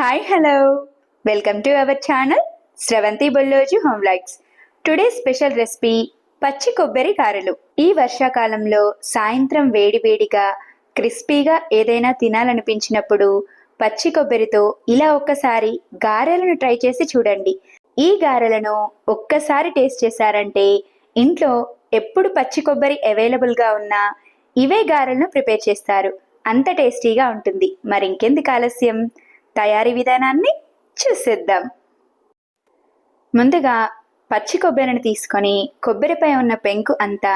Hi hello welcome to our channel Sravanthi Bolloju home likes today special recipe పచ్చి కొబ్బరి కారలు. ఈ వర్షాకాలంలో సాయంత్రం వేడివేడిగా క్రిస్పీగా ఏదైనా తినాలనిపించినప్పుడు పచ్చి కొబ్బరితో ఇలా ఒక్కసారి గారెలను ట్రై చేసి చూడండి. ఈ గారెలను ఒక్కసారి టేస్ట్ చేశారంటే ఇంట్లో ఎప్పుడు పచ్చి కొబ్బరి అవైలబుల్గా ఉన్నా ఇవే గారెలను ప్రిపేర్ చేస్తారు. అంత టేస్టీగా ఉంటుంది. మరి ఇంకెందుకు ఆలస్యం? తయారీ విధానాన్ని చూసేద్దాం. ముందుగా పచ్చి కొబ్బరిని తీసుకొని కొబ్బరిపై ఉన్న పెంకు అంతా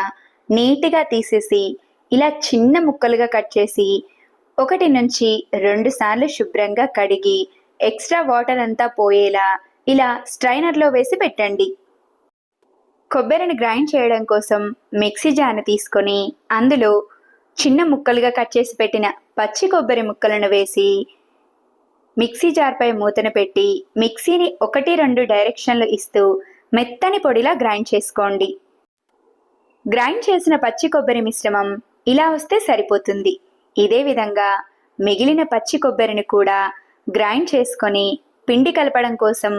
నీట్గా తీసేసి ఇలా చిన్న ముక్కలుగా కట్ చేసి ఒకటి నుంచి రెండు సార్లు శుభ్రంగా కడిగి ఎక్స్ట్రా వాటర్ అంతా పోయేలా ఇలా స్ట్రైనర్లో వేసి పెట్టండి. కొబ్బరిని గ్రైండ్ చేయడం కోసం మిక్సీ జాన్ తీసుకొని అందులో చిన్న ముక్కలుగా కట్ చేసి పెట్టిన పచ్చి కొబ్బరి ముక్కలను వేసి మిక్సీ జార్పై మూతను పెట్టి మిక్సీని ఒకటి రెండు డైరెక్షన్లు ఇస్తూ మెత్తని పొడిలా గ్రైండ్ చేసుకోండి. గ్రైండ్ చేసిన పచ్చి కొబ్బరి మిశ్రమం ఇలా వస్తే సరిపోతుంది. ఇదే విధంగా మిగిలిన పచ్చి కొబ్బరిని కూడా గ్రైండ్ చేసుకొని పిండి కలపడం కోసం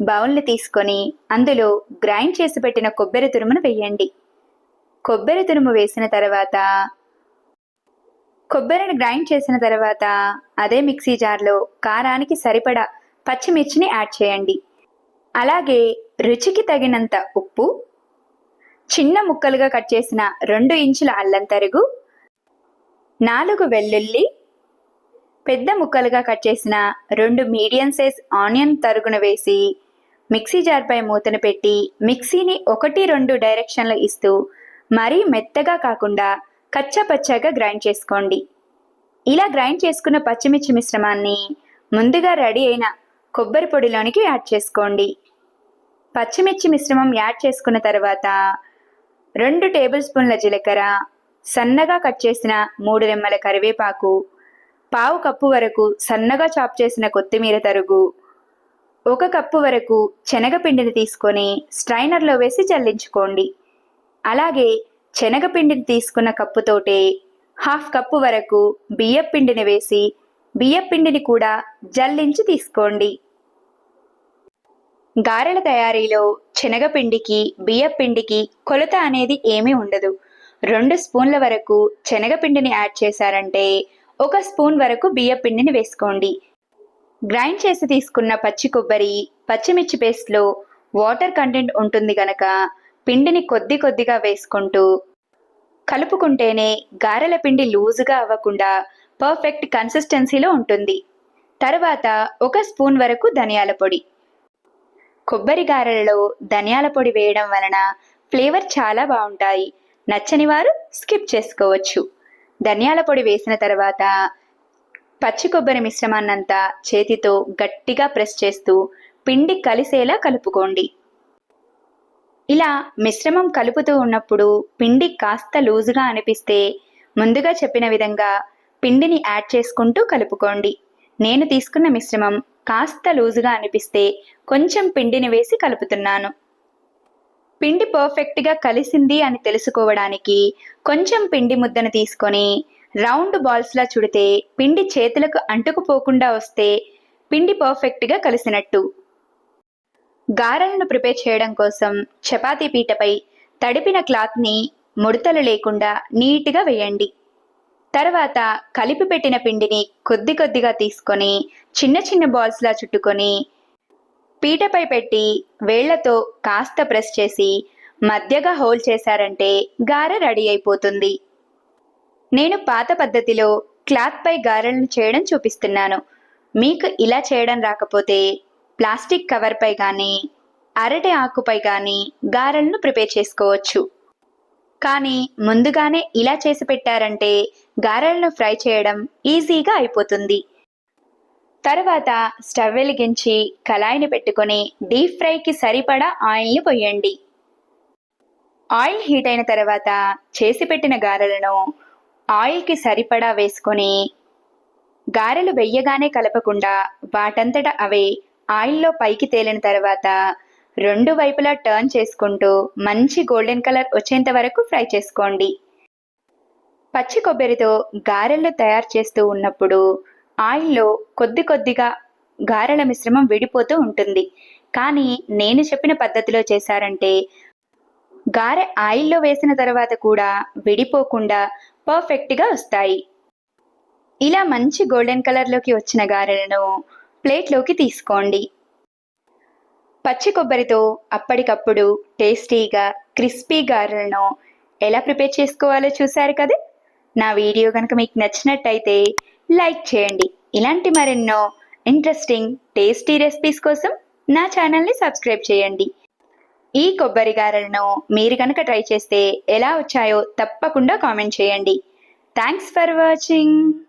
బౌల్ని తీసుకొని అందులో గ్రైండ్ చేసి పెట్టిన కొబ్బరి తురుమును వేయండి. కొబ్బరి తురుము వేసిన తర్వాత కొబ్బరిని గ్రైండ్ చేసిన తర్వాత అదే మిక్సీ జార్లో కారానికి సరిపడా పచ్చిమిర్చిని యాడ్ చేయండి. అలాగే రుచికి తగినంత ఉప్పు చిన్న ముక్కలుగా కట్ చేసిన రెండు ఇంచుల అల్లం తరుగు నాలుగు వెల్లుల్లి పెద్ద ముక్కలుగా కట్ చేసిన రెండు మీడియం సైజ్ ఆనియన్ తరుగును వేసి మిక్సీ జార్పై మూతను పెట్టి మిక్సీని ఒకటి రెండు డైరెక్షన్లు ఇస్తూ మరీ మెత్తగా కాకుండా కచ్చాపచ్చాగా గ్రైండ్ చేసుకోండి. ఇలా గ్రైండ్ చేసుకున్న పచ్చిమిర్చి మిశ్రమాన్ని ముందుగా రెడీ అయిన కొబ్బరి పొడిలోనికి యాడ్ చేసుకోండి. పచ్చిమిర్చి మిశ్రమం యాడ్ చేసుకున్న తర్వాత రెండు టేబుల్ స్పూన్ల జీలకర్ర సన్నగా కట్ చేసిన మూడు రెమ్మల కరివేపాకు పావు కప్పు వరకు సన్నగా చాప్ చేసిన కొత్తిమీర తరుగు ఒక కప్పు వరకు శనగపిండిని తీసుకొని స్ట్రైనర్లో వేసి చల్లించుకోండి. అలాగే శనగపిండిని తీసుకున్న కప్పుతోటే హాఫ్ కప్పు వరకు బియ్యపిండిని వేసి బియ్యపిండిని కూడా జల్లించి తీసుకోండి. గారెల తయారీలో శనగపిండికి బియ్యపిండికి కొలత అనేది ఏమీ ఉండదు. రెండు స్పూన్ల వరకు శనగపిండిని యాడ్ చేశారంటే ఒక స్పూన్ వరకు బియ్యపిండిని వేసుకోండి. గ్రైండ్ చేసి తీసుకున్న పచ్చి కొబ్బరి పచ్చిమిర్చి పేస్ట్లో వాటర్ కంటెంట్ ఉంటుంది గనక పిండిని కొద్ది కొద్దిగా వేసుకుంటూ కలుపుకుంటేనే గారెల పిండి లూజుగా అవ్వకుండా పర్ఫెక్ట్ కన్సిస్టెన్సీలో ఉంటుంది. తర్వాత ఒక స్పూన్ వరకు ధనియాల పొడి. కొబ్బరి గారెలలో ధనియాల పొడి వేయడం వలన ఫ్లేవర్ చాలా బాగుంటాయి. నచ్చని వారు స్కిప్ చేసుకోవచ్చు. ధనియాల పొడి వేసిన తర్వాత పచ్చి కొబ్బరి మిశ్రమాన్నంతా చేతితో గట్టిగా ప్రెస్ చేస్తూ పిండి కలిసేలా కలుపుకోండి. ఇలా మిశ్రమం కలుపుతూ ఉన్నప్పుడు పిండి కాస్త లూజుగా అనిపిస్తే ముందుగా చెప్పిన విధంగా పిండిని యాడ్ చేసుకుంటూ కలుపుకోండి. నేను తీసుకున్న మిశ్రమం కాస్త లూజుగా అనిపిస్తే కొంచెం పిండిని వేసి కలుపుతున్నాను. పిండి పర్ఫెక్ట్గా కలిసింది అని తెలుసుకోవడానికి కొంచెం పిండి ముద్దను తీసుకొని రౌండ్ బాల్స్లా చుడితే పిండి చేతులకు అంటుకుపోకుండా వస్తే పిండి పర్ఫెక్ట్గా కలిసినట్టు. గారెలను ప్రిపేర్ చేయడం కోసం చపాతీ పీటపై తడిపిన క్లాత్ని ముడతలు లేకుండా నీట్గా వేయండి. తర్వాత కలిపి పెట్టిన పిండిని కొద్ది కొద్దిగా తీసుకొని చిన్న చిన్న బాల్స్లా చుట్టుకొని పీటపై పెట్టి వేళ్ళతో కాస్త ప్రెస్ చేసి మధ్యగా హోల్ చేశారంటే గారె రెడీ అయిపోతుంది. నేను పాత పద్ధతిలో క్లాత్పై గారెలను చేయడం చూపిస్తున్నాను. మీకు ఇలా చేయడం రాకపోతే ప్లాస్టిక్ కవర్పై కానీ అరటి ఆకుపై కానీ గారెలను ప్రిపేర్ చేసుకోవచ్చు. కానీ ముందుగానే ఇలా చేసి పెట్టారంటే గారెలను ఫ్రై చేయడం ఈజీగా అయిపోతుంది. తర్వాత స్టవ్ వెలిగించి కళాయిని పెట్టుకొని డీప్ ఫ్రైకి సరిపడా ఆయిల్ని పొయ్యండి ఆయిల్ హీట్ అయిన తర్వాత చేసి పెట్టిన గారెలను ఆయిల్కి సరిపడా వేసుకొని గారెలు వెయ్యగానే కలపకుండా వాటంతట అవే ఆయిల్లో పైకి తేలిన తర్వాత రెండు వైపులా టర్న్ చేసుకుంటూ మంచి గోల్డెన్ కలర్ వచ్చేంత వరకు ఫ్రై చేసుకోండి. పచ్చి కొబ్బరితో గారెలు తయారు చేస్తూ ఉన్నప్పుడు ఆయిల్లో కొద్ది కొద్దిగా గారెల మిశ్రమం విడిపోతూ ఉంటుంది. కానీ నేను చెప్పిన పద్ధతిలో చేశారంటే గారె ఆయిల్లో వేసిన తర్వాత కూడా విడిపోకుండా పర్ఫెక్ట్గా వస్తాయి. ఇలా మంచి గోల్డెన్ కలర్లోకి వచ్చిన గారెలను ప్లేట్లోకి తీసుకోండి. పచ్చి కొబ్బరితో అప్పటికప్పుడు టేస్టీగా క్రిస్పీ గారెలను ఎలా ప్రిపేర్ చేసుకోవాలో చూశారు కదా? నా వీడియో కనుక మీకు నచ్చినట్టయితే లైక్ చేయండి. ఇలాంటి మరెన్నో ఇంట్రెస్టింగ్ టేస్టీ రెసిపీస్ కోసం నా ఛానల్ని సబ్స్క్రైబ్ చేయండి. ఈ కొబ్బరి గారెలను మీరు కనుక ట్రై చేస్తే ఎలా వచ్చాయో తప్పకుండా కామెంట్ చేయండి. Thanks for watching.